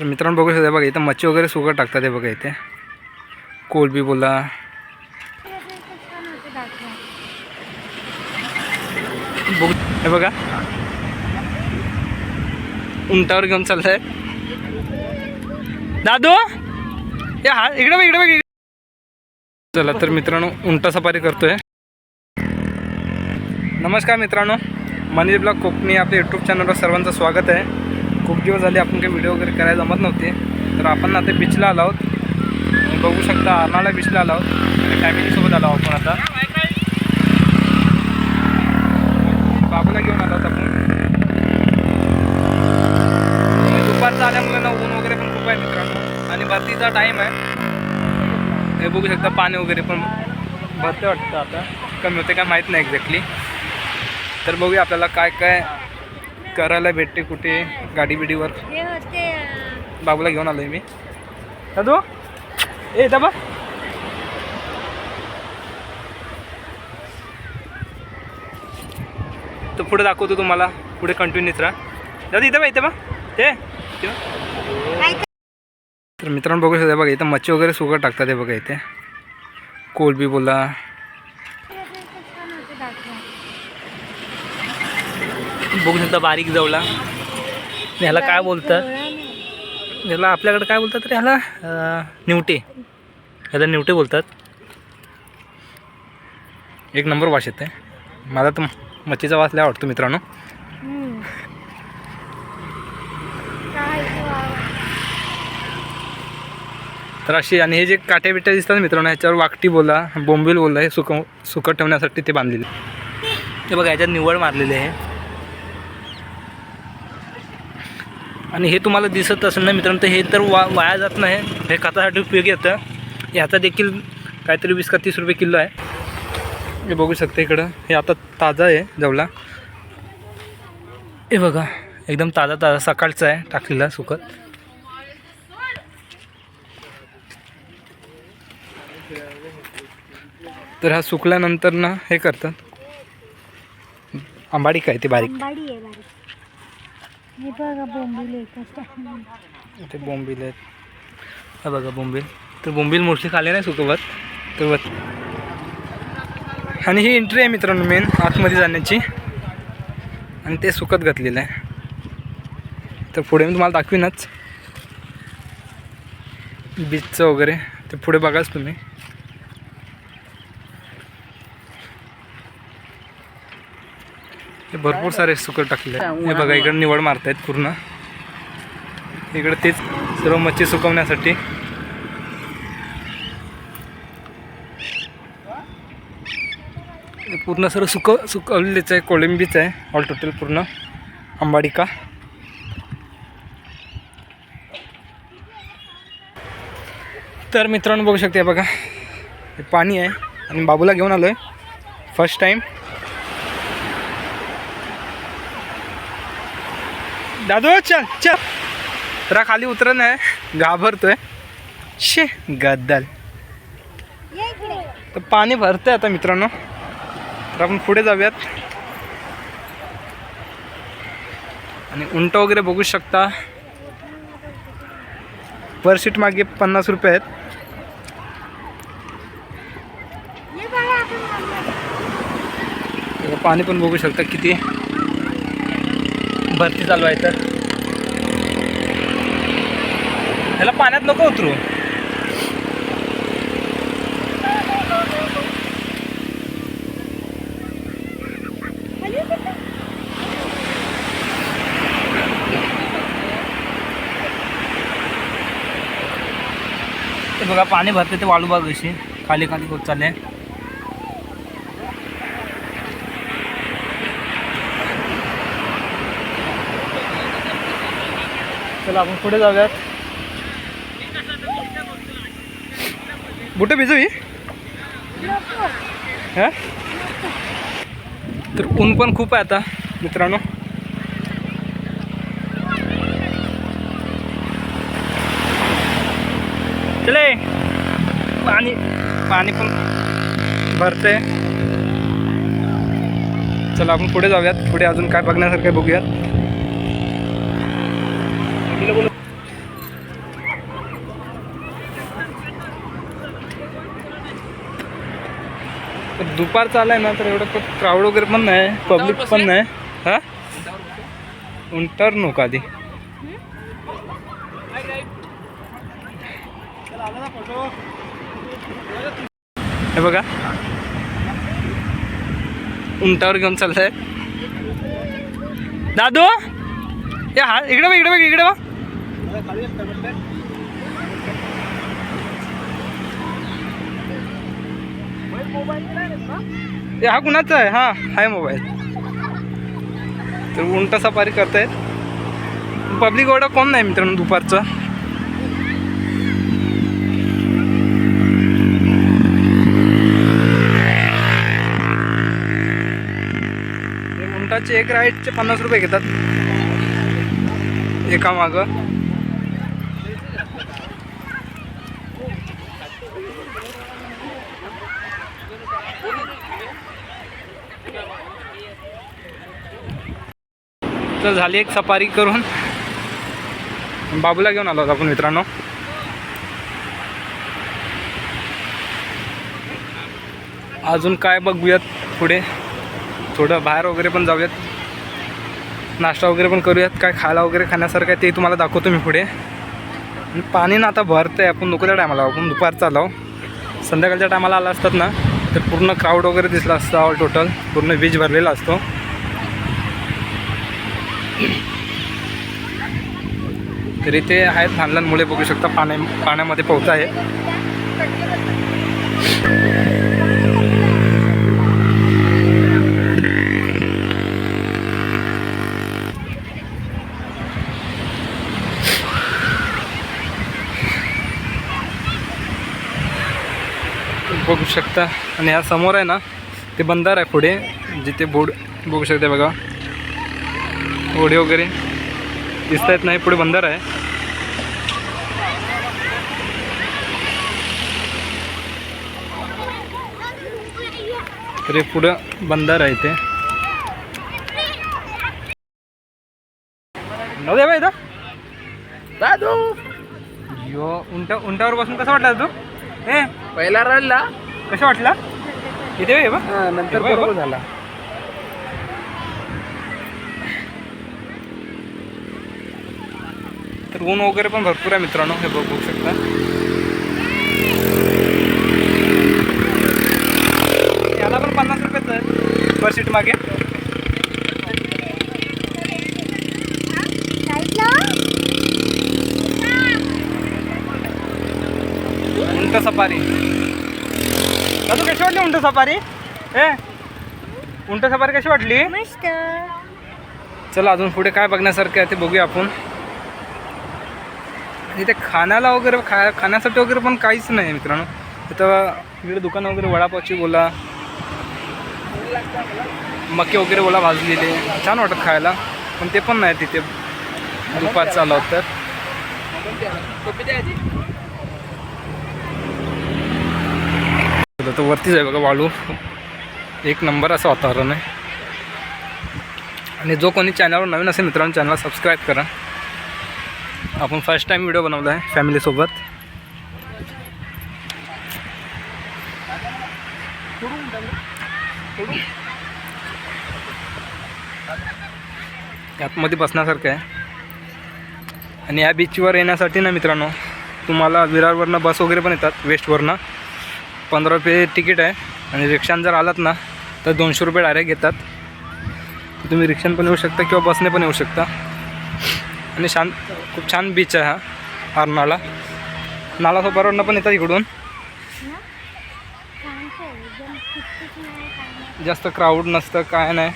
तर मित्रांनो बघू शकता बघा इथं मच्छी वगैरे सुकट टाकतात हे बघा इथे. कोलबी बोला. बघू हे बघा. उंटावर घेऊन चाललाय. दादू! या हा इकडे बघ इकडे बघ इकडे. चला तर मित्रांनो उंटा सफारी करतोय. नमस्कार मित्रांनो. मनीष ब्लॉग कोकणी आपल्या यूट्यूब चॅनलवर सर्वांचं स्वागत आहे. खूप दिवस झाले आपण काही व्हिडिओ वगैरे करायला जमत नव्हते. तर आपण आता बीचला आलो आहोत. बघू शकता अर्नाळा बीचला आलो आहोत. फॅमिलीसोबत आलो आहोत आपण आता. बाबूला घेऊन आलो आहोत आपण. दुपारचा आल्यामुळे ना ऊन वगैरे पण खूप आहे मित्रांनो. आणि भरतीचा टाईम आहे. हे बघू शकता पाणी वगैरे पण भरते वाटतं आता. कमी होते काय माहीत नाही एक्झॅक्टली तर बघूया आपल्याला काय काय करायला भेटते कुठे? गाडी बिडीवर. बाबूला घेऊन आलोय मी. दादू? ए दाबा. तर पुढे दाखवतो तुम्हाला. पुढे कंटिन्यूच राहा. दादा इथं बा इथं बा ते तर मित्रांनो बघू शकता बघा इथं मच्छी वगैरे सुकट टाकतात हे बघा इथे. कोलबी बोला करायचं छान होते दाखवा. बघू शकता बारीक जवळा ह्याला काय बोलतात ह्याला आपल्याकडे काय बोलतात रे ह्याला? निवटे. ह्याला निवटे बोलतात. एक नंबर वास येते मला तर मच्छीचा वास लय आवडतो मित्रांनो. तर अशी आणि हे जे काट्या बिट्या दिसतात ना मित्रांनो ह्याच्यावर वाकटी बोला बोंबील बोला हे सुक सुकट ठेवण्यासाठी ते बांधलेले. ते बघा ह्याच्यात निवड मारलेली आहे. आणि हे तुम्हाला दिसत असेल ना मित्रांनो तर हे तर वा वाया जात नाही. हे खतासाठी उपयोगी येतं ह्याचा देखील काहीतरी वीस का तीस रुपये किलो आहे. हे बघू शकता इकडं. हे आता ताजा आहे जवला. हे बघा एकदम ताजा ताजा सकाळचा आहे टाकलेला सुकत. तर हा सुकल्यानंतर ना हे करतात. आंबाडी काय ते बारीक? अंबाडी आहे बारीक. हे बघा बोंबिले कसं ते बोंबील आहेत. हा बघा बोंबील. तर बोंबील मोस्टली खाले नाही सुकवत तर बघ. आणि ही एंट्री आहे मित्रांनो मेन आतमध्ये जाण्याची. आणि ते सुकत घातलेलं आहे. तर पुढे मी तुम्हाला दाखवीनच. बीचचं वगैरे. ते पुढे बघाच तुम्ही. हे भरपूर सारे सुकट टाकले. हे बघा इकडे निवड मारतायत पूर्ण. इकडे तेच सर्व मच्छी सुकवण्यासाठी. पूर्ण सर्व सुक सुकवलेलीच आहे कोळंबीच आहे ऑल टोटल पूर्ण. अंबाडिका तर मित्रांनो बघू शकते बघा. हे पाणी आहे. आणि बाबूला घेऊन आलो आहे फर्स्ट टाईम दादू चल चल. जरा खाली उतरत नाही घाबरतोय. शे गद्दल. तर पाणी भरतंय आता मित्रांनो. तर आपण पुढे जाऊयात. आणि उंट वगैरे बघू शकता. पर सीट मागे पन्नास रुपये आहेत. पाणी पण बघू शकता किती. भरती चालू आहे तर. ह्याला पाण्यात नको उतरू. ते बघा पाणी भरते ते वाळू बाग अशी. खाली खाली होत चालले चला आपण पुढे जाऊयात. बुट भिजू ही? तर ऊन पण खूप आहे आता. मित्रांनो. चले. पाणी पाणी पण भरते चला आपण पुढे जाऊयात. पुढे अजून काय बघण्यासारखं बघूयात. दुपारचा आलाय ना तर एवढं क्राऊड वगैरे पण नाही. पब्लिक पण नाही. हा? उंटर नको आधी. हे बघा. उंटावर घेऊन चालतंय दादू! या हा इकडे बघ इकडे बघ इकडे बघ. ए, हा कुणाचा आहे? हा आहे मोबाईल. तर उंट सफारी करतायत. पब्लिक एवढा कोण नाही मित्रांनो दुपारचं. उंटाचे एक राईडचे पन्नास रुपये घेतात. एका मागं. तर झाली एक सफारी करून. बाबूला घेऊन आलो होतो आपण मित्रांनो. अजून काय बघूयात पुढे. थोडं बाहेर वगैरे पण जाऊयात. नाश्ता वगैरे पण करूयात. काय खायला वगैरे खाण्यासारखं ते तुम्हाला दाखवतो मी पुढे. पाणी ना आता भरतं आहे आपण नको त्या टायमाला. आपण दुपारचा आलो संध्याकाळच्या टायमाला आला असतात ना तर पूर्ण क्राऊड वगैरे दिसला असतं ऑल टोटल पूर्ण वीज भरलेला असतो. तर इथे आहेत लहान लहान मुले बघू शकता पाण्या पाण्यामध्ये पोहत आहे. बघू शकता. आणि ह्या समोर आहे ना ते बंदार आहे पुढे जिथे बोड बघू शकता बघा. होडी वगैरे. दिसत आहेत नाही पुढे बंदर आहे. तर हे पुढं बंदर आहे ते. दे बा इथं. दादू! यो उंट उंटावर बसून कसं वाटलं तू ए पहिला रडला. कसं वाटलं? इथे नंतर हे. झाला. तर ऊन वगैरे पण भरपूर आहे मित्रांनो हे बघू शकता. याला पण पन्नास रुपयेच आहे पर सीट मागे. उंट सफारी. दादू कशी वाटली उंट सफारी? ए उंट सफारी कशी वाटली? चला अजून पुढे काय बघण्यासारखं आहे ते बघूया आपण. खाण्याला वगैरे खा खाण्यासाठी वगैरे पण काहीच नाही मित्रांनो. इथं इकडे दुकान वगैरे वडापावची बोला मके वगैरे बोला भाजलेले. छान वाटत खायला पण ते पण नाही तिथे. दुपार चालू तर. तर वरतीच आहे बघा वाळू. एक नंबर असं वातावरण आहे. आणि जो कोणी चॅनलवर नवीन असेल मित्रांनो चॅनलला सबस्क्राईब करा. आपण फर्स्ट टाईम व्हिडिओ बनवला आहे फॅमिलीसोबत आतमध्ये बसण्यासारखं आहे. आणि या बीचवर येण्यासाठी ना मित्रांनो तुम्हाला विरारवरनं बस वगैरे पण येतात वेस्टवरनं पंधरा रुपये तिकीट आहे. आणि रिक्षाने जर आलात ना तर दोनशे रुपये डायरेक्ट घेतात. तुम्ही रिक्षाने पण येऊ शकता किंवा बसने पण येऊ शकता. आणि शांत खूप छान बीच आहे हा अर्नाळा नाला सोपारवरनं पण येतात इकडून. जास्त क्राऊड नसतं काय नाही.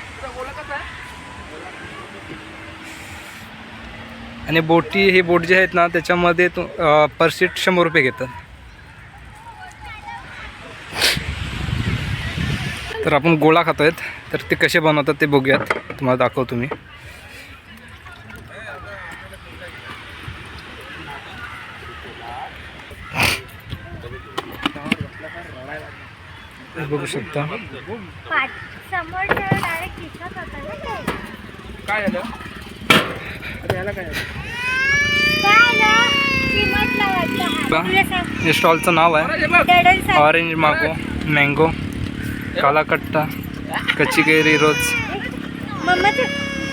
आणि बोटी हे बोट जे आहेत ना त्याच्यामध्ये तू पर सीट शंभर रुपये घेतात. तर आपण गोळा खातो आहेत तर ते कसे बनवतात ते बघूयात. तुम्हाला दाखवतो मी. बघू शकता. काय झालं? हा. हे स्टॉलचं नाव आहे. ऑरेंज मागो मँगो काला कट्टा कच्ची कैरी रोज मम्मा ते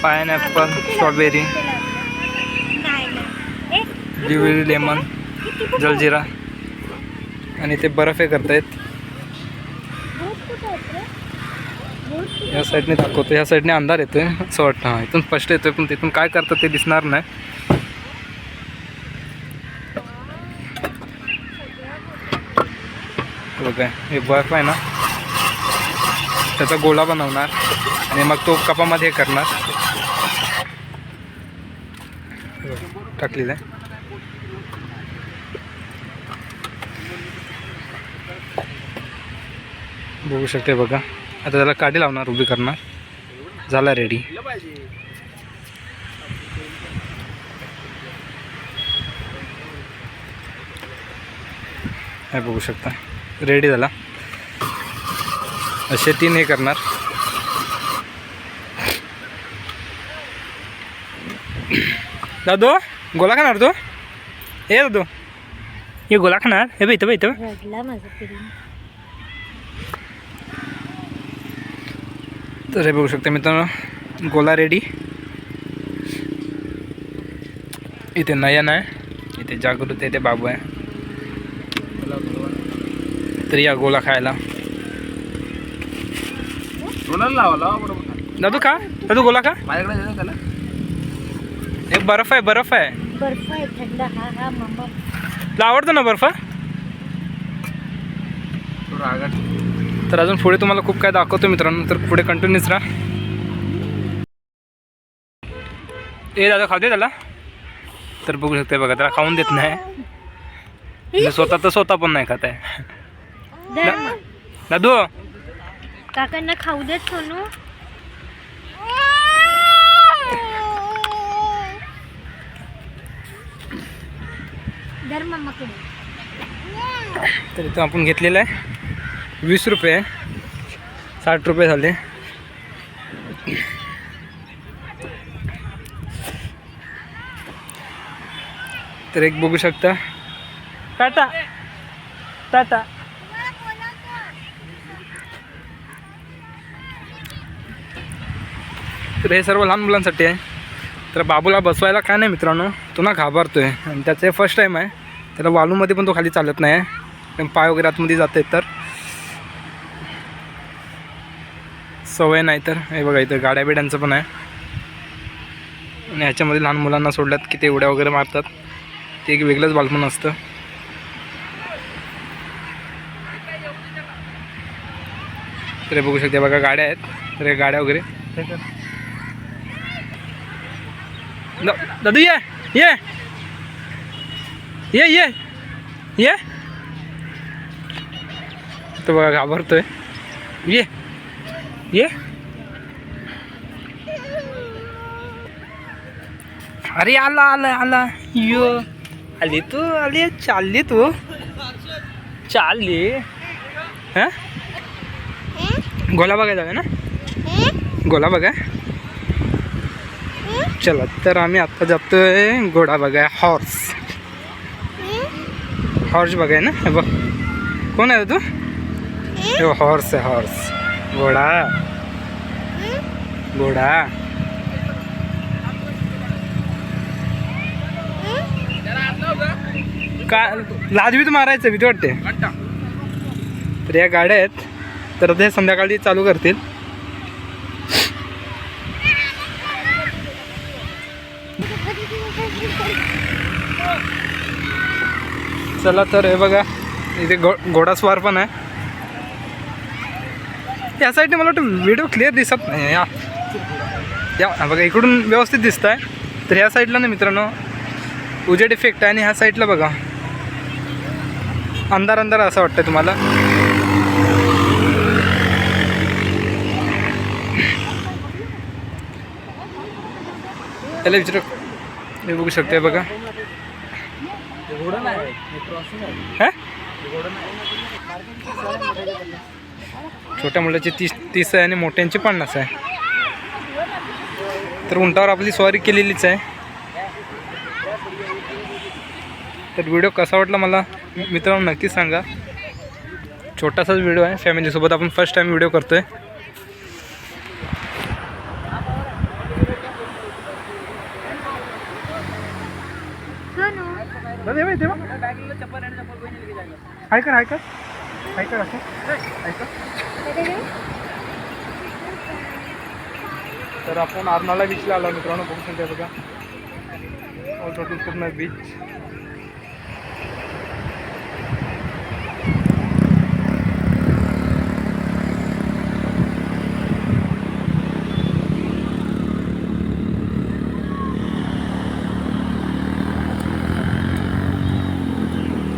पायन apple strawberry blueberry lemon jaljeera. आणि ते बर्फ हे करतायत. आहेत या साईडने दाखवतो. या साईडने अंधार येतोय असं वाटतं. हां इथून स्पष्ट येतोय पण तिथून काय करतं ते दिसणार नाही. हे बर्फ आहे ना. त्याचा गोळा बनवणार. आणि मग तो कपामध्ये हे करणार. हो, टाकलेलं आहे. बघू शकते बघा. आता त्याला काडी लावणार उभी करणार. झाला रेडी हे बघू शकता. रेडी झाला. असे तीन हे करणार. दादो गोला खाणार तो? हे दादो. हे गोला खाणार. हे बघ इथं बघ इथं बघ. रडला माझा पिल्लू तर हे बघू शकता मित्रांनो गोला रेडी. इथे नयन आहे इथे जागृत आहे इथे बाबू आहे. तर या गोला खायला. दादू का दादू गोला का माझ्याकडे दे ना त्याला. हे बर्फ आहे बर्फ आहे. बर्फ आहे थंड. हा हा तुला आवडतो ना बर्फ? तर अजून पुढे तुम्हाला खूप काय दाखवतो मित्रांनो तर पुढे कंटिन्यूच राहा. ए दादा खाऊ दे त्याला. तर बघू शकते बघा त्याला खाऊन देत नाही. म्हणजे स्वतः तर स्वतः पण नाही खात आहे. दादू. काकांना खाऊ देत सोनू. तर इथं आपण घेतलेलं आहे. वीस रुपये. साठ रुपये झाले. तर एक बघू शकता. टाटा. टाटा. तर हे सर्व लहान मुलांसाठी आहे. तर बाबूला बसवायला काय नाही मित्रांनो तो ना घाबरतोय. आणि त्याचं हे फर्स्ट टाईम आहे. त्याला वालूमध्ये पण तो खाली चालत नाही आहे. पण पाय वगैरे आतमध्ये जाते तर. सवय नाही तर हे बघा इथं गाड्या बिड्यांचं पण आहे. आणि ह्याच्यामध्ये लहान मुलांना सोडल्यात की ते उड्या वगैरे मारतात. ते एक वेगळंच बालपण असतं. तर हे बघू शकते बघा गाड्या आहेत. तर गाड्या वगैरे. दादू ये ये. ये ये. ये. तो बघा घाबरतोय. ये. ये। अरे आला आला आला। यो। आली तू आली चालली तू। चालली। हां? गोला बघायला जाऊया ना? गोला बघा। चला तर आम्ही आता जातोय घोडा बघाय हॉर्स हॉर्स बघाय ना? हे बघ. कोण आहे तू? हॉर्स आहे हॉर्स घोडा घोडा का लाजवीत मारायचं भीती वाटते. तर या गाड्या आहेत. तर ते संध्याकाळी चालू करतील. चला तर हे बघा इथे घो घोडास्वार पण आहे. या साईडने मला वाटतं व्हिडिओ क्लिअर दिसत नाही. या. या बघा इकडून व्यवस्थित दिसत आहे तर ह्या साईडला ना मित्रांनो उजेड इफेक्ट आहे आणि ह्या साईडला बघा. अंधार अंधार असं वाटतं तुम्हाला. त्याला विचार. हे बघू शकते बघा. हा छोट्या मुलाची तीस तीस आहे आणि मोठ्यांची पन्नास आहे. तर उंटावर आपली स्वारी केलेलीच आहे. तर व्हिडिओ कसा वाटला मला? मित्रांनो नक्की सांगा. छोटासाच व्हिडिओ आहे. फॅमिलीसोबत आपण फर्स्ट टाईम व्हिडिओ करतो आहे सोनू हाय कर असं घे. तर आपण आरनाला बीचला आलो मित्रांनो बघू शकता बघा. ऑल टोटल पूर्ण बीच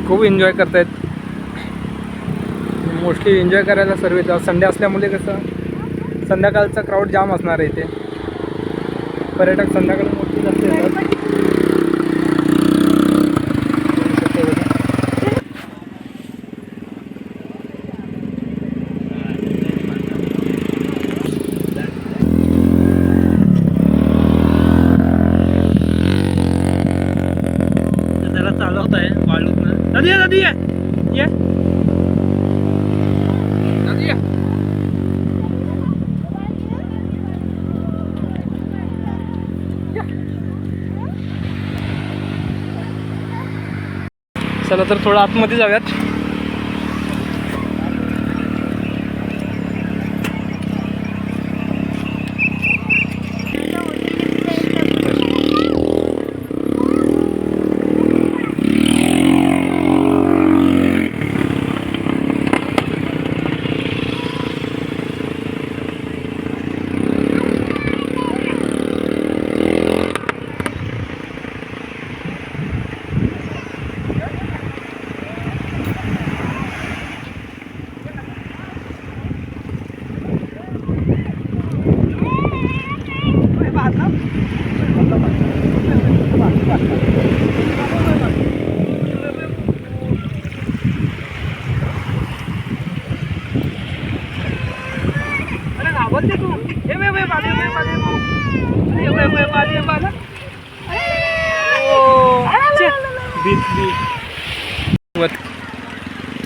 खूप एन्जॉय करतायत. मोस्टली एन्जॉय करायला सर्व येतात. संडे असल्यामुळे कसं संध्याकाळचा क्राऊड जाम असणार आहे इथे. पर्यटक संध्याकाळी मोठी जास्त येतात बघू शकता बघा. त्याला चालवत आहे वाळूतनं नदी आहे नदी आहे ये नदी आहे. चला तर थोडं आतमध्ये जाऊयात.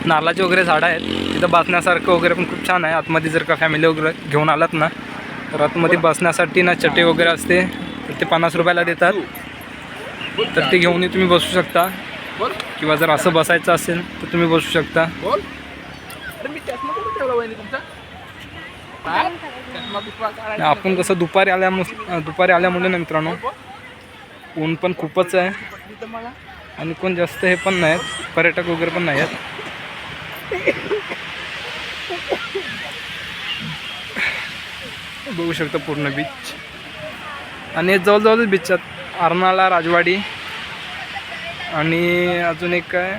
नारळाचे वगैरे झाडं आहेत. तिथं बसण्यासारखं वगैरे पण खूप छान आहे. आतमध्ये जर का फॅमिली वगैरे घेऊन आलात ना तर आतमध्ये बसण्यासाठी ना चटई वगैरे असते. तर ते पन्नास रुपयाला देतात. तर ते घेऊनही तुम्ही बसू शकता. किंवा जर असं बसायचं असेल तर तुम्ही बसू शकता. आपण कसं दुपारी आल्या दुपारी आल्यामुळे ना मित्रांनो ऊन पण खूपच आहे. आणि कोण जास्त हे पण नाही आहेत पर्यटक वगैरे पण नाही आहेत बघू शकता पूर्ण बीच आणि हे जवळजवळच बीच आहेत. अर्नाळा राजवाडी. आणि अजून एक काय?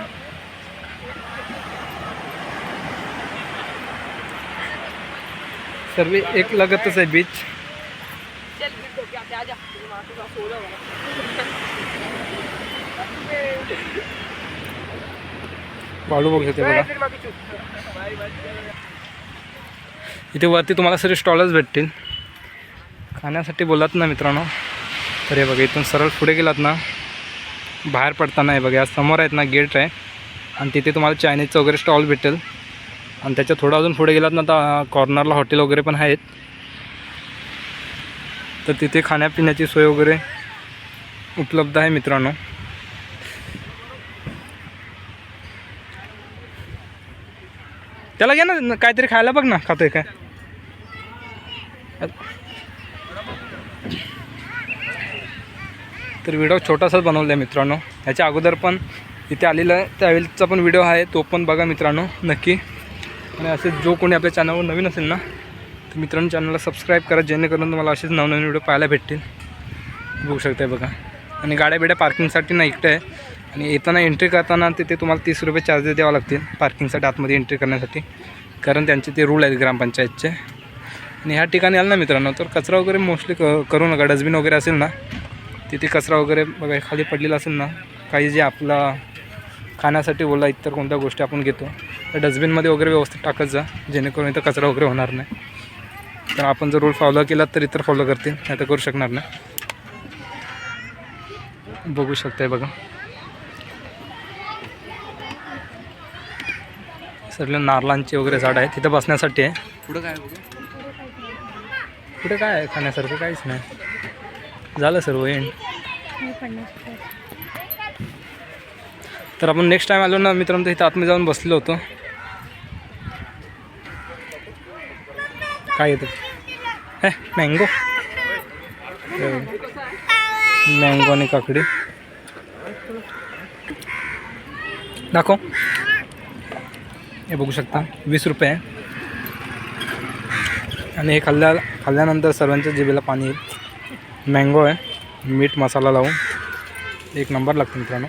सर्व एक लगतच आहे बीच वाळू बघू शकते बघा. इथे वरती तुम्हाला सर स्टॉलच भेटतील. खाण्यासाठी बोलात ना मित्रांनो. तर हे बघा इथून सरळ पुढे गेलात ना बाहेर पडताना हे बघा या समोर आहेत ना गेट आहे. आणि तिथे तुम्हाला चायनीजचं वगैरे स्टॉल भेटेल. आणि त्याच्या थोडं अजून पुढे गेलात ना तर कॉर्नरला हॉटेल वगैरे पण आहेत. तर तिथे खाण्यापिण्याची सोय वगैरे उपलब्ध आहे मित्रांनो. त्याला घे ना काहीतरी खायला बघ ना खातोय काय तर व्हिडिओ छोटासाच बनवला आहे मित्रांनो. ह्याच्या अगोदर पण इथे आलेला आहे पण व्हिडिओ आहे तो पण बघा मित्रांनो नक्की. आणि असे जो कोणी आपल्या चॅनलवर नवीन असेल ना तर मित्रांनो चॅनलला सबस्क्राईब करा जेणेकरून तुम्हाला असेच नवनवीन व्हिडिओ पाहायला भेटतील. बघू शकताय बघा. आणि गाड्या बिड्या पार्किंगसाठी ना इकडे आहे. आणि येताना एंट्री करताना तिथे तुम्हाला तीस रुपये चार्जेस द्यावं लागतील पार्किंगसाठी आतमध्ये एंट्री करण्यासाठी. कारण त्यांचे ते रूल आहेत ग्रामपंचायतचे. आणि ह्या ठिकाणी आलं ना मित्रांनो तर कचरा वगैरे मोस्टली क करू नका. डस्टबिन वगैरे असेल ना तिथे कचरा वगैरे बघा खाली पडलेला असेल ना काही जे आपला खाण्यासाठी बोला इतर कोणत्या गोष्टी आपण घेतो तर डस्टबिनमध्ये वगैरे व्यवस्थित टाकत जा जेणेकरून इथं कचरा वगैरे होणार नाही. तर आपण जर रूल फॉलो केला तर इतर फॉलो करतील नाही तर करू शकणार नाही. बघू शकताय बघा. सर्व नारळांची वगैरे झाड आहे तिथं बसण्यासाठी आहे. पुढं काय कुठे काय आहे? खाण्यासारखं काहीच नाही. झालं सर्व एंड हे. तर आपण नेक्स्ट टाईम आलो ना मित्रांनो तर इथं आतमध्ये जाऊन बसलो होतो. काय येतं? हे मँगो मँगो आणि काकडी. दाखव. हे बघू शकता वीस रुपये. आहे आणि हे खाल्ल्या खाल्ल्यानंतर सर्वांच्या जिबेला पाणी येईल. मँगो आहे. मीठ मसाला लावून. एक नंबर लागतो मित्रांनो.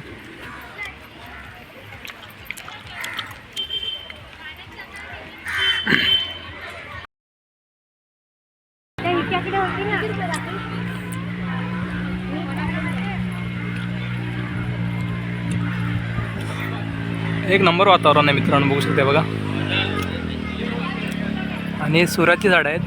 एक नंबर वातावरण आहे मित्रांनो बघू शकते बघा. आणि सुराची झाडं आहेत.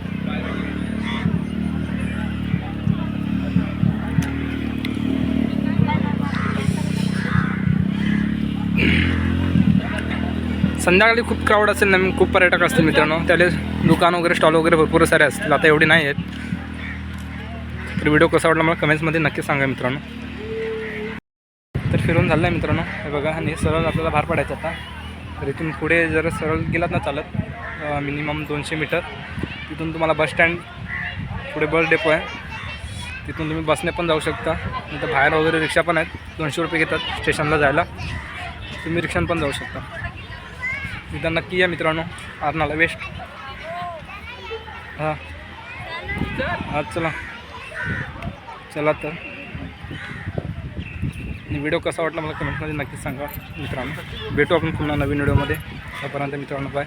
संध्याकाळी खूप क्राऊड असेल ना खूप पर्यटक असतील मित्रांनो. त्याला दुकान वगैरे स्टॉल वगैरे भरपूर सारे असतील आता एवढे नाही आहेत. तर व्हिडिओ कसा वाटला मला कमेंट्समध्ये नक्की सांगा मित्रांनो. तर फिरून झालं आहे मित्रांनो. हे बघा आणि सरळ आपल्याला बाहेर पडायचं आता. तर इथून पुढे जर सरळ गेलात ना चालत मिनिमम दोनशे मीटर तिथून तुम्हाला बस स्टँड पुढे बस डेपो आहे. तिथून तुम्ही बसने पण जाऊ शकता. नंतर बाहेर वगैरे रिक्षा पण आहेत. दोनशे रुपये घेतात स्टेशनला जायला. तुम्ही रिक्षाने पण जाऊ शकता. तिथं नक्की या मित्रांनो. आरणाला वेस्ट हां. हां चला. चला तर. आणि व्हिडिओ कसा वाटला मला कमेंटमध्ये नक्कीच सांगा मित्रांनो. भेटू आपण पुन्हा नवीन व्हिडिओमध्ये. तोपर्यंत मित्रांनो बाय